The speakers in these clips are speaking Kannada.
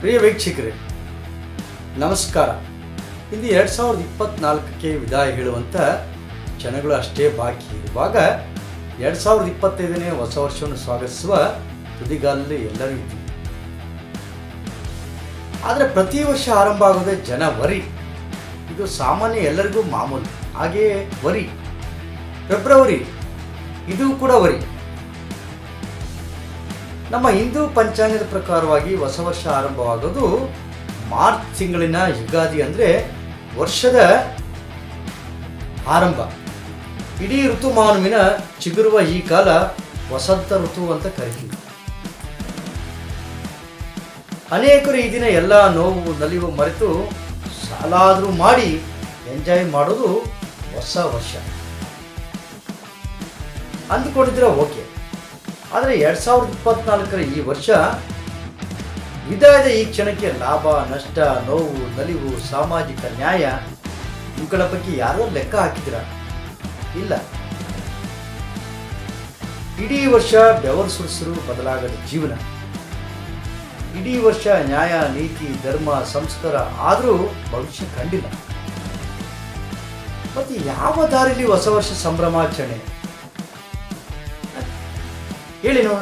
ಪ್ರಿಯ ವೀಕ್ಷಕರೇ ನಮಸ್ಕಾರ. ಇಂದು ಎರಡು ಸಾವಿರದ ಇಪ್ಪತ್ನಾಲ್ಕಕ್ಕೆ ವಿದಾಯ ಹೇಳುವಂಥ ಜನಗಳು ಅಷ್ಟೇ ಬಾಕಿ ಇರುವಾಗ ಎರಡು ಸಾವಿರದ ಇಪ್ಪತ್ತೈದನೇ ಹೊಸ ವರ್ಷವನ್ನು ಸ್ವಾಗತಿಸುವ ತುದಿಗಾಲಲ್ಲಿ ಎಲ್ಲರೂ ಇದ್ದೀವಿ. ಆದರೆ ಪ್ರತಿ ವರ್ಷ ಆರಂಭ ಆಗೋದೇ ಜನವರಿ. ಇದು ಸಾಮಾನ್ಯ ಎಲ್ಲರಿಗೂ ಮಾಮೂಲು. ಹಾಗೆಯೇ ವರಿ. ಫೆಬ್ರವರಿ. ಇದು ಕೂಡ ವರಿ. ನಮ್ಮ ಹಿಂದೂ ಪಂಚಾಂಗದ ಪ್ರಕಾರವಾಗಿ ಹೊಸ ವರ್ಷ ಆರಂಭವಾಗೋದು ಮಾರ್ಚ್ ತಿಂಗಳಿನ ಯುಗಾದಿ ಅಂದರೆ ವರ್ಷದ ಆರಂಭ. ಇಡೀ ಋತುಮಾನವಿನ ಚಿಗುರುವ ಈ ಕಾಲ ವಸಂತ ಋತು ಅಂತ ಕರೀತೀವಿ. ಅನೇಕರು ಈ ದಿನ ಎಲ್ಲ ನೋವು ನಲಿವು ಮರೆತು ಸಾಲಾದರೂ ಮಾಡಿ ಎಂಜಾಯ್ ಮಾಡೋದು ಹೊಸ ವರ್ಷ. ಅಂದುಕೊಂಡಿದ್ರೆ ಓಕೆ. ಆದರೆ ಎರಡು ಸಾವಿರದ ಇಪ್ಪತ್ನಾಲ್ಕರ ಈ ವರ್ಷ ಇದಾದ ಈ ಕ್ಷಣಕ್ಕೆ ಲಾಭ, ನಷ್ಟ, ನೋವು, ನಲಿವು, ಸಾಮಾಜಿಕ ನ್ಯಾಯ, ಇವುಗಳ ಬಗ್ಗೆ ಯಾರೋ ಲೆಕ್ಕ ಹಾಕಿದಿರ ಇಲ್ಲ. ಇಡೀ ವರ್ಷ ಬೆವರು ಸುರಿಸರು ಬದಲಾಗದ ಜೀವನ. ಇಡೀ ವರ್ಷ ನ್ಯಾಯ, ನೀತಿ, ಧರ್ಮ, ಸಂಸ್ಕಾರ ಆದರೂ ಭವಿಷ್ಯ ಕಂಡಿಲ್ಲ. ಮತ್ತೆ ಯಾವ ದಾರಿಲಿ ಹೊಸ ವರ್ಷ ಸಂಭ್ರಮಾಚರಣೆ? ಹೇಳಿ ನೋ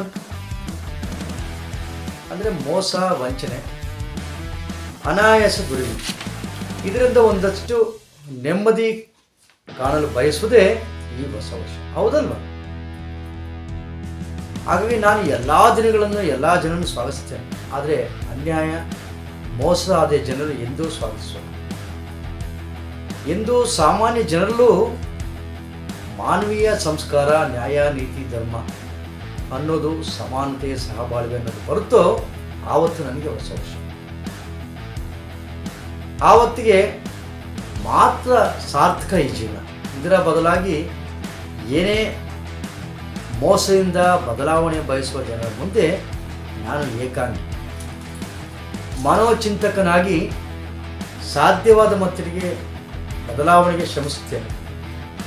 ಅಂದರೆ ಮೋಸ, ವಂಚನೆ, ಅನಾಯಾಸ ಗುರಿ ಇದರಿಂದ ಒಂದಷ್ಟು ನೆಮ್ಮದಿ ಕಾಣಲು ಬಯಸುವುದೇ ಈ ಹೊಸ ವರ್ಷ. ಹೌದಲ್ವಾ? ಹಾಗಾಗಿ ನಾನು ಎಲ್ಲ ದಿನಗಳನ್ನು ಎಲ್ಲ ಜನರನ್ನು ಸ್ವಾಗತಿಸ್ತೇನೆ. ಆದರೆ ಅನ್ಯಾಯ, ಮೋಸ ಆದ ಜನರು ಎಂದೂ ಸ್ವಾಗತಿಸುವ ಎಂದು ಸಾಮಾನ್ಯ ಜನರಲ್ಲೂ ಮಾನವೀಯ ಸಂಸ್ಕಾರ, ನ್ಯಾಯ, ನೀತಿ, ಧರ್ಮ ಅನ್ನೋದು ಸಮಾನತೆ ಸಹಬಾಳ್ವೆ ಅನ್ನೋದು ಹೊರತು ಆವತ್ತು ನನಗೆ ಹೊಸ ವರ್ಷ. ಆವತ್ತಿಗೆ ಮಾತ್ರ ಸಾರ್ಥಕ ಈ ಜೀವನ ಇದರ ಬದಲಾಗಿ ಏನೇ ಮೋಸದಿಂದ ಬದಲಾವಣೆ ಬಯಸುವ ಜನರ ಮುಂದೆ ನಾನು ಏಕಾಂಗಿ. ಮನೋಚಿಂತಕನಾಗಿ ಸಾಧ್ಯವಾದ ಮಟ್ಟಿಗೆ ಬದಲಾವಣೆಗೆ ಶ್ರಮಿಸುತ್ತೇನೆ.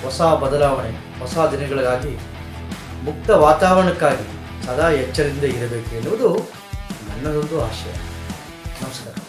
ಹೊಸ ಬದಲಾವಣೆ, ಹೊಸ ದಿನಗಳಿಗಾಗಿ ಮುಕ್ತ ವಾತಾವರಣಕ್ಕಾಗಿ ಸದಾ ಎಚ್ಚರದಿಂದ ಇರಬೇಕು ಎನ್ನುವುದು ನನ್ನದೊಂದು ಆಶಯ. ನಮಸ್ಕಾರ.